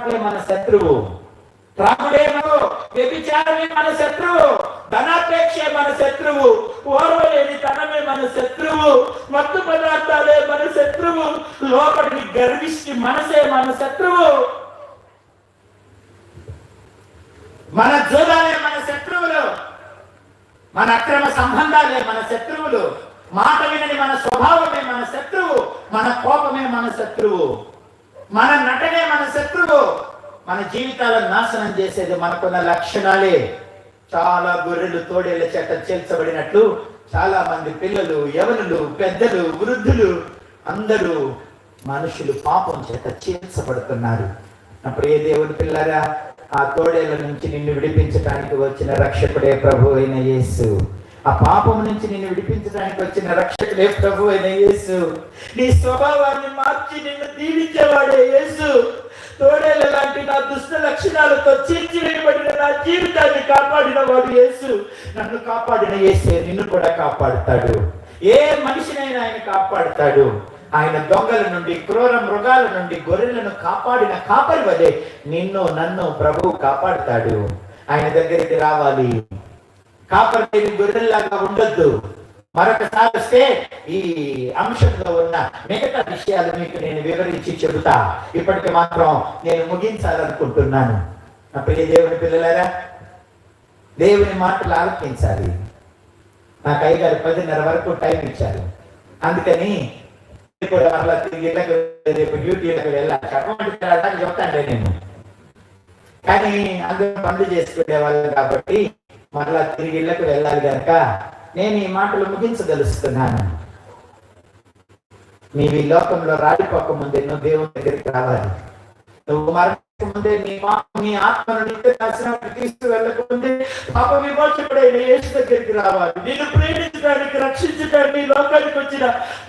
మన శత్రువు. త్రాగుడేమో వ్యభిచారమే మన శత్రువు. ధనాపేక్ష మన శత్రువు. ఓర్వలేని తనమే మన శత్రువు. మత్తు పదార్థాలే మన శత్రువు. లోపలికి గర్విష్టి మనసే మన శత్రువు. మన జోదాలే మన శత్రువులు. మన అక్రమ సంబంధాలే మన శత్రువులు. మాట వినని మన స్వభావమే మన శత్రువు. మన కోపమే మన శత్రువు. మన నటనే మన శత్రువు. మన జీవితాలను నాశనం చేసేది మనకున్న లక్షణాలే. చాలా గొర్రెలు తోడేళ్ళ చేత చేల్చబడినట్లు చాలా మంది పిల్లలు యవనులు పెద్దలు వృద్ధులు అందరూ మనుషులు పాపం చేత చేల్చబడుతున్నారు. అప్పుడు ఏ దేవుని పిల్లరా ఆ తోడేళ్ళ నుంచి నిన్ను విడిపించడానికి వచ్చిన రక్షకుడే ప్రభు అయిన యేసు. ఆ పాపం నుంచి నిన్ను విడిపించడానికి వచ్చిన రక్షకులే ప్రభు అయిన యేసు. నీ స్వభావాన్ని మార్చి నిన్ను దీవించేవాడే యేసు. తోడేళ్ళ లాంటి నా దుష్ట లక్షణాలతో చీల్చి వేయబడిన నా జీవితాన్ని కాపాడిన వాడు యేసు. నన్ను కాపాడిన యేసే నిన్ను కూడా కాపాడుతాడు. ఏ మనిషినైనా ఆయన కాపాడుతాడు. ఆయన దొంగల నుండి క్రూర మృగాల నుండి గొర్రెలను కాపాడిన కాపరి వదే నిన్ను నన్ను ప్రభువు కాపాడుతాడు. ఆయన దగ్గరికి రావాలి. కాపరి గొర్రెల్లాగా ఉండొద్దు. మరొకసారి వస్తే ఈ అంశంలో ఉన్న మిగతా విషయాలు మీకు నేను వివరించి చెబుతా. ఇప్పటికి మాత్రం నేను ముగించాలనుకుంటున్నాను. నా ప్రియ దేవుని పిల్లలారా దేవుని మాటలు ఆలకించాలి. నాకు అయ్యగారు పదిన్నర వరకు టైం ఇచ్చారు. అందుకని కూడా మరలా తిరిగి రేపు డ్యూటీలకు వెళ్ళాలి. అటువంటి చెప్తాండే నేను. కానీ అందరూ పనులు చేసుకునే వాళ్ళు కాబట్టి మరలా తిరిగి ఇళ్ళకు వెళ్ళాలి కనుక నేను ఈ మాటలు ముగించదలుస్తున్నాను. నీవి లోకంలో రాడిపోక ముందే నువ్వు దేవుని దగ్గరికి రావాలి. నువ్వు మరణకు ముందే మీ మా ఆత్మను నిత్య నాశనానికి తీసుకు వెళ్ళకముందే పాప విమోచకుడైన యేసు దగ్గరికి రావాలి. నేను ప్రేమించడానికి రక్షించడానికి లోకానికి వచ్చిన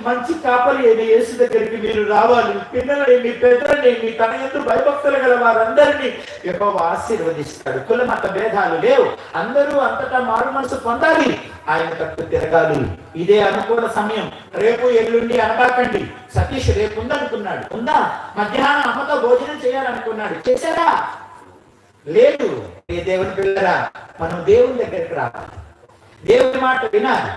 మంచి కాపరి అయిన యేసు దగ్గరికి మీరు రావాలి. పిల్లలని మీ పెద్దలని మీ తన ఎందు భయభక్తులు గల వారందరినీ ఎక్కువ ఆశీర్వదిస్తాడు. కుల మత భేదాలు లేవు. అందరూ అంతటా మారు మనసు పొందాలి. ఆయన తట్టు తిరగాలి. ఇదే అనుకూల సమయం. రేపు ఎల్లుండి అనబాకండి. సతీష్ రేపు ఉందనుకున్నాడు. ఉందా? మధ్యాహ్నం అమ్మతో భోజనం చేయాలనుకున్నాడు. చేశారా? లేదు. ఏ దేవుని పిల్లరా మనం దేవుని దగ్గరికి రావాలి. దేవుని మాట వినాలి.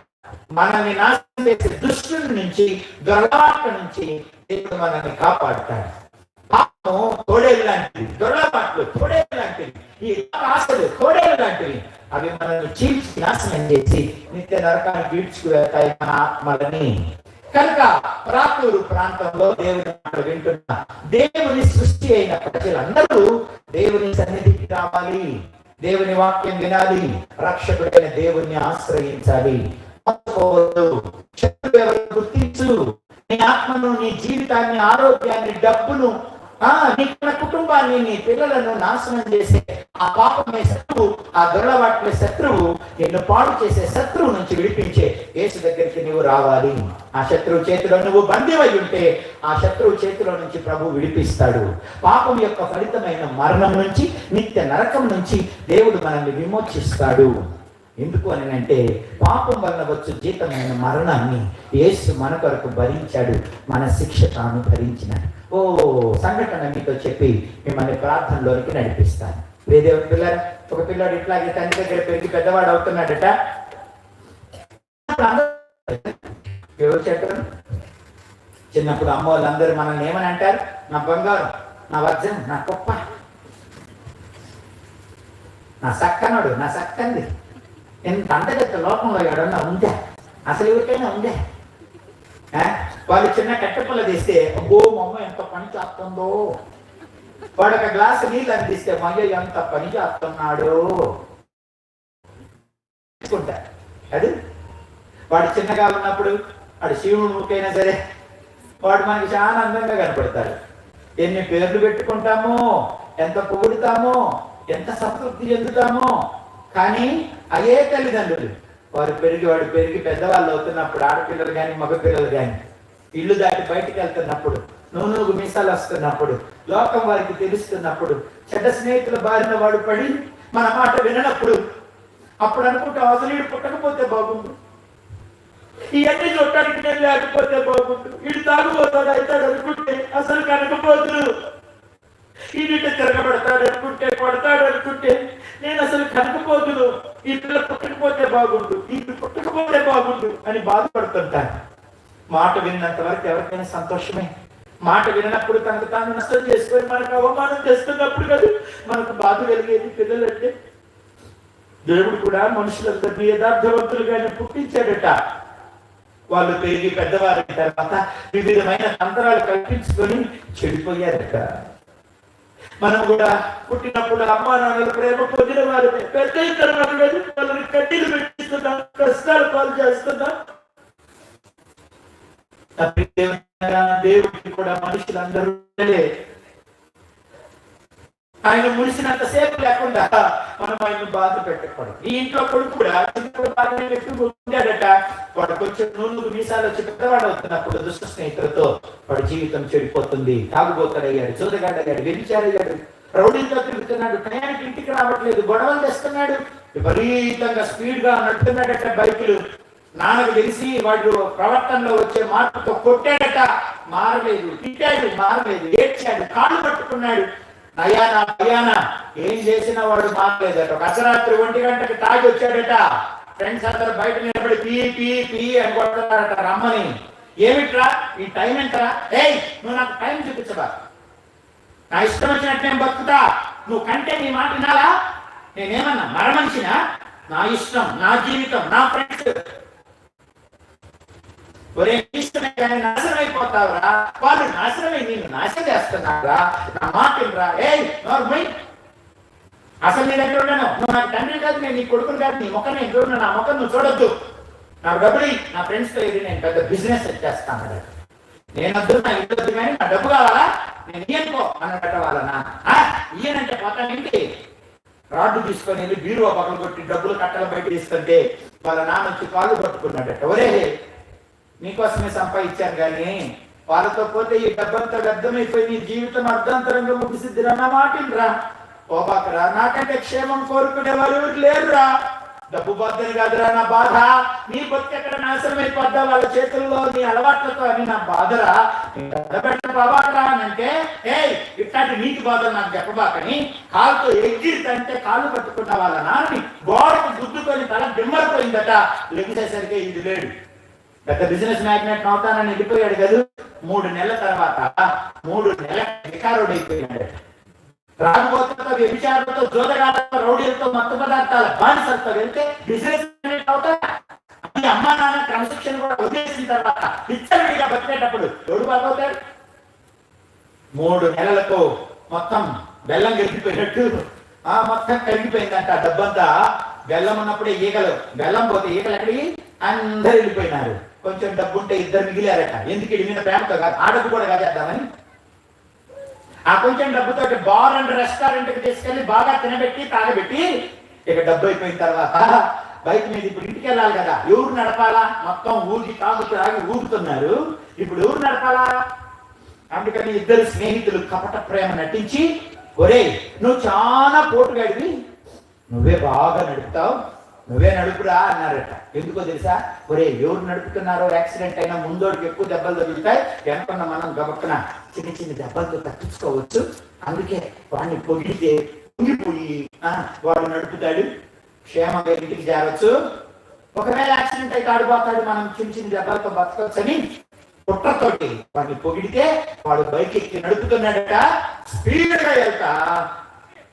మనల్ని నాశనం చేసే దుష్టుల నుంచి దొరలవాట నుంచి దేవుడు మనల్ని కాపాడుతాడు. పాపం తోడేలు లాంటివి దొరలవాట్లు తోడేలు లాంటివి ఈ ఆశలు తోడేలు లాంటివి. అవి మనల్ని చీల్చి నాశనం చేసి నిత్య నరకానికి పీడ్చుకు వెళ్తాయి మన ఆత్మలని. కనుక ప్రాతూరు ప్రాంతంలో దేవుని మాట వింటున్న దేవుని సృష్టి అయిన ప్రజలందరూ దేవుని సన్నిధికి రావాలి. దేవుని వాక్యం వినాలి. రక్షకుడైన దేవుణ్ణి ఆశ్రయించాలి. గుర్తించు. నీ ఆత్మను నీ జీవితాన్ని ఆరోగ్యాన్ని డబ్బును నీ నా కుటుంబాన్ని నీ పిల్లలను నాశనం చేసే ఆ పాపమే శత్రువు ఆ దొరలవాట్లే శత్రువు నిన్ను పాడు చేసే శత్రువు నుంచి విడిపించే యేసు దగ్గరికి నువ్వు రావాలి. ఆ శత్రువు చేతిలో నువ్వు బందీవై ఉంటే ఆ శత్రువు చేతిలో నుంచి ప్రభు విడిపిస్తాడు. పాపం యొక్క ఫలితమైన మరణం నుంచి నిత్య నరకం నుంచి దేవుడు మనల్ని విమోచిస్తాడు. ఎందుకు అని అంటే పాపం వలన వచ్చు జీతమైన మరణాన్ని యేసు మన కొరకు భరించాడు మన శిక్ష తాను భరించినాడు. ఓ సంఘటన మీతో చెప్పి మిమ్మల్ని ప్రార్థనలోనికి నడిపిస్తాను. వేదేవుని పిల్లలు ఒక పిల్లాడు ఇట్లాగే తండ్రి దగ్గర పెరిగి పెద్దవాడు అవుతున్నాడట. ఎవరు చెప్పారు? చిన్నప్పుడు అమ్మ వాళ్ళందరూ మనల్ని ఏమని అంటారు? నా బంగారం నా వజ్రం నా కుప్ప. నా సక్కనుడు నా సక్కంది. ఎంత అందగత్త లోకంలో ఎవడన్నా ఉందా? అసలు ఎవరికైనా ఉందా? వాళ్ళు చిన్న కట్టెపుల్ల తీస్తే అబ్బో మమ్మ ఎంత పని చేస్తుందో. వాడు ఒక గ్లాసు నీళ్ళు అందిస్తే మా ఎంత పని చేస్తున్నాడు. తీసుకుంటారు అది? వాడు చిన్నగా ఉన్నప్పుడు వాడు శివుడు ముక్కైనా సరే వాడు మనకి చాలా అందంగా కనపడతాడు. ఎన్ని పేర్లు పెట్టుకుంటామో ఎంత పొగుడుతామో ఎంత సంతృప్తి చెందుతామో కానీ అయ్యే తల్లిదండ్రులు వారు పెరిగి వాడు పెరిగి పెద్దవాళ్ళు అవుతున్నప్పుడు ఆడపిల్లలు కానీ మగపిల్లలు కానీ ఇల్లు దాటి బయటికి వెళ్తున్నప్పుడు నూనూగు మీసాలు వస్తున్నప్పుడు లోకం వారికి తెలుస్తున్నప్పుడు చెడ్డ స్నేహితుల బారిన వాడు పడి మన మాట విననప్పుడు అప్పుడు అనుకుంటే అసలు వీడు పుట్టకపోతే బాగుండు. ఇవన్నీ చూడటానికి నేను లేకపోతే బాగుండు. ఇటు తాగుపోతాడు అవుతాడు అనుకుంటే అసలు కనకపోతుడు ఇటు తిరగబడతాడు అనుకుంటే పడతాడు అనుకుంటే నేను అసలు కనకపోతును. ఈ పిల్ల పుట్టకపోతే బాగుండు. ఈ పిల్ల పుట్టకపోతే బాగుండు అని బాధపడుతుంటాను. మాట విన్నంత వరకు ఎవరికైనా సంతోషమే. మాట వినప్పుడు తనకు తాను నష్టం చేసుకొని మనకు అవమానం చేస్తున్నప్పుడు కదా మనకు బాధ కలిగేది పిల్లలంటే. దేవుడు కూడా మనుషులందరినీ యథార్థవంతులుగానే పుట్టించాడట. వాళ్ళు పెరిగి పెద్దవారి తర్వాత వివిధమైన తంత్రాలు కల్పించుకొని చెడిపోయారట. మనం కూడా పుట్టినప్పుడు అమ్మా నాన్నల ప్రేమ పొందిన వారు పెద్ద తర్వాత వాళ్ళని కట్టిలు పెట్టిస్తున్నాం కష్టాలు పాలు చేస్తున్నాం. దేవుని- దేవుడికి కూడా మనుషులందరూ ఆయన ముడిసినంత సేపు లేకుండా మనం ఆయన బాధ పెట్టకూడదు. ఈ ఇంట్లో కొడుకు కూడా చిన్నప్పుడు బాగానే పెట్టి ఉండాడట. వాడు కొంచెం నూనె మీసాలు వచ్చి పెద్దవాడు అవుతున్నప్పుడు దుష్ట స్నేహితులతో వాడి జీవితం చెడిపోతుంది. తాగుబోతాడయ్యాడు చూదగాడయ్యాడు వ్యభిచారయ్యాడు రౌడీతో తిరుగుతున్నాడు టయానికి ఇంటికి రావట్లేదు గొడవలు తెస్తున్నాడు విపరీతంగా స్పీడ్గా నడుపుతున్నాడట బైకులు. నాన్నకు తెలిసి వాడు ప్రవర్తనలో వచ్చే మార్పుతో కొట్టాడట. మారలేదు తిట్టాడు మారలేదు ఏడ్చాడు కాళ్ళు పట్టుకున్నాడు. అయ్యానా అయ్యానా? ఏం చేసినా వాడు మారలేదట ఒక అర్ధరాత్రి ఒంటి గంటకి తాగి వచ్చాడట. ఫ్రెండ్స్ అందరు బయట నిలబడి పీ పీ పీ అని కొడుతున్నారట రమ్మని. ఏమిట్రా? ఈ టైం ఎంతరా? ఏయ్ నువ్వు నాకు టైం చూపించబా నా ఇష్టం వచ్చినట్టు నేను బతుకుతా. నువ్వు కంటే నీ మాట వినాలా? నేనేమన్నా మరమనిషినా? నా ఇష్టం నా జీవితం నా ఫ్రెండ్స్ ఒరే ఇష్టమే నాశనం అయిపోతావురా? వాళ్ళు నాశనమై నేను నాశనం చేస్తున్నారా? నా మాటరా ఏ ఏయ్ నోర్మై అసలు నేను ఎక్కడ ఉన్నాను నువ్వు నాకు తండ్రి కాదు నేను నీ కొడుకుని కాదు నీ ముఖం నేను చూడను నా ముఖం నువ్వు చూడొద్దు. నా డబ్బులు నా ఫ్రెండ్స్తో ఇది నేను పెద్ద బిజినెస్ చేస్తాను అన్నాడు. నేను వద్దు నా ఇంటి వద్దు కానీ నా డబ్బు కావాలా? నేను ఇయ్యనుకో అని వాళ్ళ నాన్న "ఆ, ఇయ్యనంటే పోతానేంటి రాడ్డు తీసుకొని వెళ్ళి బీరువా పక్కన కొట్టి డబ్బులు కట్టలు బయట తీసుకుంటే వాళ్ళ నాన్న వచ్చి కాళ్ళు పట్టుకున్నాడట. ఒరే నీకోసమే సంపాదించాను కానీ వాళ్ళతో పోతే ఈ డబ్బంతా వ్యర్థమైపోయి నీ జీవితం అర్ధాంతరంగా ముగిసిద్ది నా మాటినరా. పోబాకరా నాకంటే క్షేమం కోరుకునే వారు లేరురా. డబ్బు బద్దని కాదురా నా బాధ. నీ బొత్తెక్కడ ఎక్కడ నాశనం అయిపోద్దా వాళ్ళ చేతుల్లో నీ అలవాట్లతో అని నా బాధరా. నిలబెట్ట బాబాకరా అని అంటే ఏ ఇట్లాంటి నీటి బాధలు నాకు చెప్పబాకని కాలుతో ఎగిరితంటే కాళ్ళు పట్టుకున్న వాళ్ళ నాన్నని గోడకు గుద్దుకొని తల దిమ్మరిపోయిందట. లెగిసేసరికి ఇది లేడు. పెద్ద బిజినెస్ మ్యాగ్నెట్ అవుతానని వెళ్ళిపోయాడు కదా. మూడు నెలల తర్వాత మూడు నెలల వికారుడు అయిపోయాడు రాకపోతే వ్యభిచారులతో జోదగాలతో రౌడీలతో మత్తు పదార్థాల బానిసలతో వెళ్తే బిజినెస్ మ్యాగ్నెట్ అవుతాడా అది అమ్మ నాన్న క్రమశిక్షణ కూడా వదిలేసిన తర్వాత పిచ్చలుడిగా బతికేటప్పుడు ఎవడు బాగవుతాడు మూడు నెలలకు మొత్తం బెల్లం గెలిపిపోయినట్టు ఆ మొత్తం కరిగిపోయిందంట డబ్బంతా. బెల్లం ఉన్నప్పుడే ఈగలు బెల్లం పోతే ఈగలు అక్కడికి అందరు వెళ్ళిపోయినారు. కొంచెం డబ్బు ఉంటే ఇద్దరు మిగిలారట. ఎందుకు వెళ్ళిన మీద ప్రేమతో కాదు? ఆడకు కూడా కాదేద్దామని ఆ కొంచెం డబ్బుతో బార్ అండ్ రెస్టారెంట్కి తీసుకెళ్ళి బాగా తినబెట్టి తాగబెట్టి ఇక డబ్బు అయిపోయిన తర్వాత బైక్ మీద ఇప్పుడు ఇంటికి వెళ్ళాలి కదా. ఎవరు నడపాలా? మొత్తం ఊరికి తాగుతూ తాగి ఊగుతున్నారు ఇప్పుడు ఎవరు నడపాలా? అందుకని ఇద్దరు స్నేహితులు కపట ప్రేమ నటించి ఒరే నువ్వు చాలా పోటుగాడివి. నువ్వే బాగా నడుపుతావు. నువ్వే నడుపురా అన్నారట. ఎందుకో తెలుసా? ఒరే ఎవరు నడుపుతున్నారో యాక్సిడెంట్ అయినా ముందోడికి ఎక్కువ దెబ్బలు తగులుతాయి వెనకున్న మనం గబక్కన చిన్న చిన్న దెబ్బలతో తప్పించుకోవచ్చు. అందుకే వాడిని పొగిడితే పొంగిపోయి వాడు నడుపుతాడు. క్షేమంగా ఇంటికి చేరవచ్చు ఒకవేళ యాక్సిడెంట్ అయితే ఆడిపోతాడు మనం చిన్న చిన్న దెబ్బలతో బతకవచ్చని పుట్టతోటి వాడిని పొగిడితే వాడు బైక్ ఎక్కి నడుపుతున్నాడట. స్పీడ్గా వెళ్తా.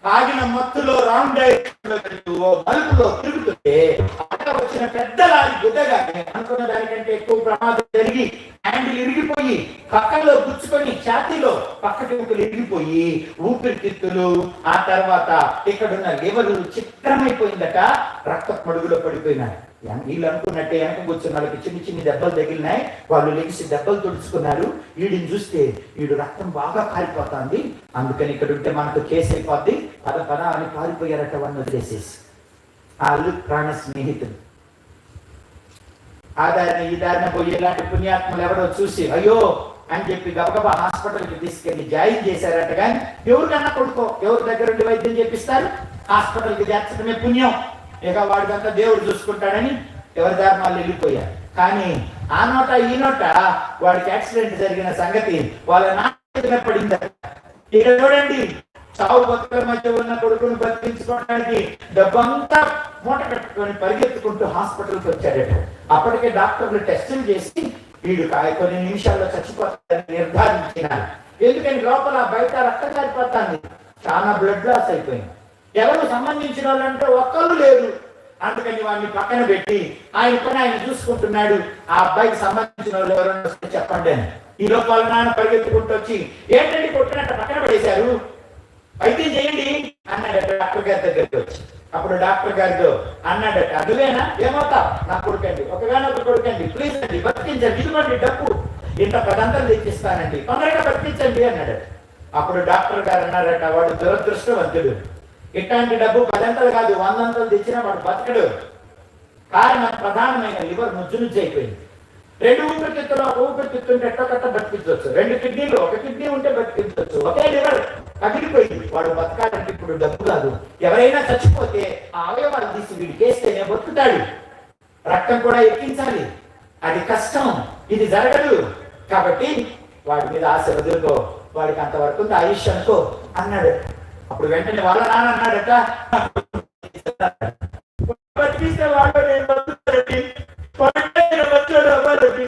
తాగిన మత్తులో రాంగ్ డైరెక్షన్లో వెళ్తూ మలుపులో తిరుగుతుంటే అక్కడ వచ్చిన పెద్ద లారీ గుద్దగానే అనుకున్న దానికంటే ఎక్కువ ప్రమాదం జరిగి హ్యాండిల్ ఇరిగిపోయి పక్కలో గుచ్చుకొని ఛాతీలో పక్కకి ఊపిరి ఇరిగిపోయి ఊపిరితిత్తులు ఆ తర్వాత ఇక్కడున్న లివరు చిత్రమైపోయిందట. రక్త మడుగులో పడిపోయినాయి. వీళ్ళు అనుకున్నట్టే వెనక కూర్చున్న వాళ్ళకి చిన్ని చిన్ని దెబ్బలు తగిలినాయి. వాళ్ళు లెగిసి దెబ్బలు తుడుచుకున్నారు. వీడిని చూస్తే వీడు రక్తం బాగా కారిపోతుంది. అందుకని ఇక్కడ ఉంటే మనకు కేసు అయిపోద్ది. పద పద అని పారిపోయారట వాళ్ళు వదిలేసేసి వాళ్ళు ప్రాణ స్నేహితులు ఆ దారిన ఈ దారిన పోయి ఇలాంటి పుణ్యాత్మలు ఎవరో చూసి అయ్యో అని చెప్పి గబగబా హాస్పిటల్కి తీసుకెళ్ళి జాయిన్ చేశారట కానీ ఎవరికన్నా కొడుకో ఎవరి దగ్గర ఉండి వైద్యం చేపిస్తారు? హాస్పిటల్కి చేర్చడమే పుణ్యం. ఇక వాడికంతా దేవుడు చూసుకుంటాడని ఎవరి దారి వాళ్ళు వెళ్ళిపోయారు. కానీ ఆ నోట ఈ నోట వాడికి యాక్సిడెంట్ జరిగిన సంగతి వాళ్ళ నాన్న పడింది ఇక్కడ చూడండి చావు బతుకుల మధ్య ఉన్న కొడుకును బతికించుకోవడానికి డబ్బంతా మూట కట్టుకొని పరిగెత్తుకుంటూ హాస్పిటల్కి వచ్చాడట అప్పటికే డాక్టర్లు టెస్టులు చేసి వీడు కొన్ని నిమిషాల్లో చచ్చిపోతాడని నిర్ధారించినారు. ఎందుకని లోపల బయట రక్తం కారిపోతుంది. చాలా బ్లడ్ లాస్ అయిపోయింది. ఎవరు సంబంధించిన వాళ్ళంటే ఒక్కరు లేరు. అందుకని వాడిని పక్కన పెట్టి ఆయన పని ఆయన చూసుకుంటున్నాడు. ఆ అబ్బాయికి సంబంధించిన వాళ్ళు ఎవరైనా వస్తే చెప్పండి అని. ఈ లోపల నాన్న పరిగెత్తుకుంటూ వచ్చి ఏంటండి కొట్టినట్టు పక్కన పడేశారు? వైద్యం చేయండి. అన్నాడట డాక్టర్ గారి దగ్గరికి వచ్చి. అప్పుడు డాక్టర్ గారితో అన్నాడట అదువేనా? ఏమవుతావు? నా కొడుకండి. ఒకగానొక కొడుకండి. ప్లీజ్ అండి బతికించండి. ఇదిగోండి డబ్బు. ఇంత పదంతలు తెచ్చిస్తానండి. తొందరగా బతికించండి అన్నాడట. అప్పుడు డాక్టర్ గారు అన్నారట వాడు దురదృష్టవంతుడు. ఇట్లాంటి డబ్బు పదంతలు కాదు వందంతలు తెచ్చినా వాడు బతకడు. కారణం ప్రధానమైన లివర్ నుజ్జు నుజ్జు అయిపోయింది. రెండు ఊపిరితిత్తులు ఒక ఊపిరితిత్తు ఉంటే ఎట్టో కట్ట బతికించవచ్చు రెండు కిడ్నీలు ఒక కిడ్నీ ఉంటే బతికించవచ్చు ఒకే లివర్ పగిలిపోయింది వాడు బతకాలంటే ఇప్పుడు డబ్బు కాదు ఎవరైనా చచ్చిపోతే ఆ అవయవాలు తీసి వీడికి వేస్తేనే బతుకుతాడు. రక్తం కూడా ఎక్కించాలి. అది కష్టం. ఇది జరగదు. కాబట్టి వాడి మీద ఆశ వదులుకో. వాడికి అంతవరకు ఉంది ఆయుష్ అనుకో. అన్నాడు. అప్పుడు వెంటనే వాళ్ళ నాన్న అన్నాడట బతికిస్తే వాడు నేను బతుకుతానండి పన్నెండు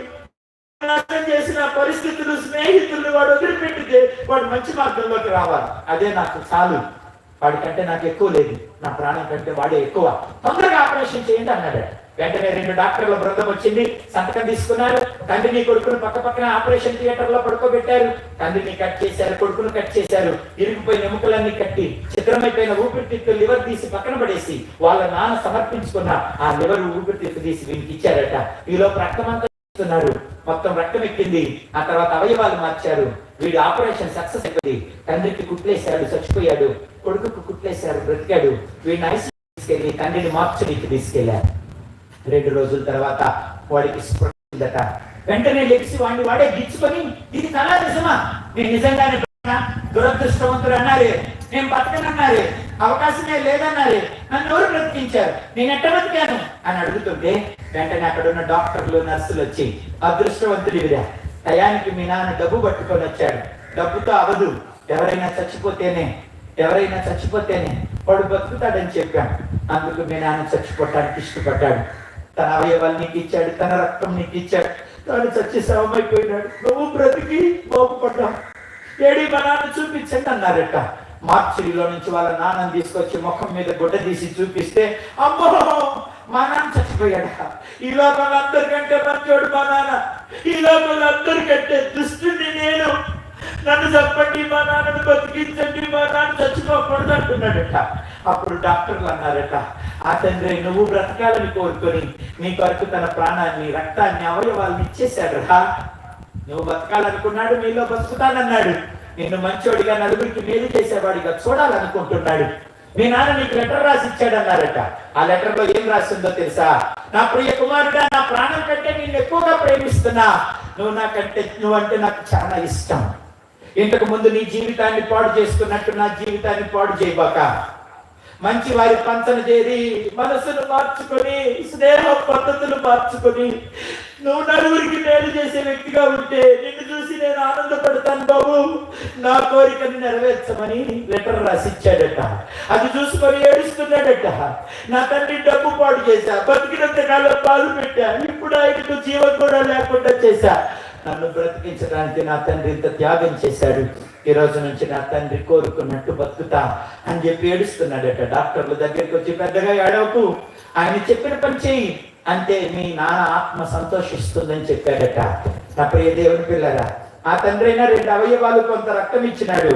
అర్థం చేసిన పరిస్థితులు స్నేహితులు వాడు వదిలిపెట్టితే వాడు మంచి మార్గంలోకి రావాలి. అదే నాకు చాలు. వాడికంటే నాకు ఎక్కువ లేదు. నా ప్రాణం కంటే వాడే ఎక్కువ. తొందరగా ఆపరేషన్ చేయండి అన్నాడు. వెంటనే రెండు డాక్టర్ల బృందం వచ్చింది. సంతకం తీసుకున్నారు. తండ్రిని కొడుకును పక్క పక్కన ఆపరేషన్ థియేటర్లో పడుకోబెట్టారు తండ్రిని కట్ చేశారు కొడుకును కట్ చేశారు. ఇరిగిపోయిన ఎముకలన్నీ కట్టి చిత్రమైపోయిన ఊపిరితిత్తు లివర్ తీసి పక్కన పడేసి వాళ్ళ నాన్న సమర్పించుకున్న ఆ లివర్ ఊపిరితిత్తు తీసి వీనికి ఇచ్చారట. ఈలో రక్తమంతా ఇస్తున్నారు మొత్తం రక్తం ఎక్కింది. ఆ తర్వాత అవయవాలు మార్చారు వీడు ఆపరేషన్ సక్సెస్ అయిపోయింది. తండ్రికి కుట్లేశాడు చచ్చిపోయాడు. కొడుకుకు కుట్లేశాడు బ్రతికాడు. వీడిని ఐసీ తీసుకెళ్ళి తండ్రిని మార్చడానికి తీసుకెళ్ళారు రెండు రోజుల తర్వాత వాడికి స్పృహ వెంటనే లెగిసి వాడిని వాడే గిచ్చుకొని ఇది కళా నిజమా? నేను నిజంగానే దురదృష్టవంతుడు అన్నారే. నేను బతకనన్నారే. అవకాశమే లేదన్నారే నన్ను ఎవరు బ్రతికించారు? నేను ఎట్ట బ్రతికాను? అని అడుగుతుంటే వెంటనే అక్కడ ఉన్న డాక్టర్లు నర్సులు వచ్చి అదృష్టవంతుడివిరా టయానికి మీ నాన్న డబ్బు పట్టుకొని వచ్చాడు. డబ్బుతో అవదు. ఎవరైనా చచ్చిపోతేనే ఎవరైనా చచ్చిపోతేనే వాడు బతుకుతాడని చెప్పాను. అందుకు మీ నాన్న చచ్చిపోవటానికి ఇష్టపడ్డాడు. తన అవయవాలు నీకు ఇచ్చాడు తన రక్తం నీకు ఇచ్చాడు. తాను చచ్చి శవమైపోయినాడు. నువ్వు బ్రతికి బాగుపడ్డావు. ఏడి మా నాన్న చూపించండి అన్నారట. మార్చిలో నుంచి వాళ్ళ నాన్నని తీసుకొచ్చి ముఖం మీద గుడ్డ తీసి చూపిస్తే అమ్మో మా నాన్న చచ్చిపోయాడ ఈ లోకంలో అందరికంటే మంచోడు మా నాన్న. ఈ లోకంలో అందరికంటే దుష్టుని నేను. నన్ను చెప్పండి మా నాన్నను బతికించండి మా నాన్న చచ్చిపోకూడదు అంటున్నాడట. అప్పుడు డాక్టర్లు అన్నారట ఆ తండ్రి నువ్వు బ్రతకాలని కోరుకొని నీ కొరకు తన ప్రాణాన్ని రక్తాన్ని అవయవాల్ని ఇచ్చేశాడు రా నువ్వు బతకాలనుకున్నాడు మీలో బతుకుతానన్నాడు. నిన్ను మంచోడిగా నలుగురికి మేలు చేసేవాడిగా చూడాలనుకుంటున్నాడు. మీ నాన్న నీకు లెటర్ రాసి ఇచ్చాడన్నారట ఆ లెటర్లో ఏం రాసిందో తెలుసా? నా ప్రియ కుమారుడా నా ప్రాణం కంటే నేను ఎక్కువగా ప్రేమిస్తున్నా. నువ్వు నాకంటే నువ్వంటే నాకు చాలా ఇష్టం. ఇంతకు ముందు నీ జీవితాన్ని పాడు చేసుకున్నట్టు నా జీవితాన్ని పాడు చేయబాక మంచి వారి పంచన చేరి మనసును మార్చుకొని స్నేహ పద్ధతులు మార్చుకొని నువ్వు నలుగురికి మేలు చేసే వ్యక్తిగా ఉంటే నిన్ను చూసి నేను ఆనందపడతాను బాబు. నా కోరికను నెరవేర్చమని లెటర్ రాసిచ్చాడట. అది చూసుకొని ఏడుస్తున్నాడట. నా తండ్రి డబ్బు పాడు చేశా బతికినంత కాలం పాలు పెట్టా ఇప్పుడు ఆయనకు జీవం కూడా లేకుండా చేశా. నన్ను బ్రతికించడానికి నా తండ్రి ఇంత త్యాగం చేశాడు. ఈ రోజు నుంచి నా తండ్రి కోరుకున్నట్టు బతుకుతా అని చెప్పి ఏడుస్తున్నాడట. డాక్టర్ల దగ్గరికి వచ్చి పెద్దగా ఏడవకు. ఆయన చెప్పిన పని చెయ్యి. అంతే మీ నాన్న ఆత్మ సంతోషిస్తుందని చెప్పాడట. నా ప్రియ దేవుని పిల్లరా ఆ తండ్రి అయినా రెండు అవయవాలు కొంత రక్తం ఇచ్చినాడు.